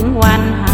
ถึงวันห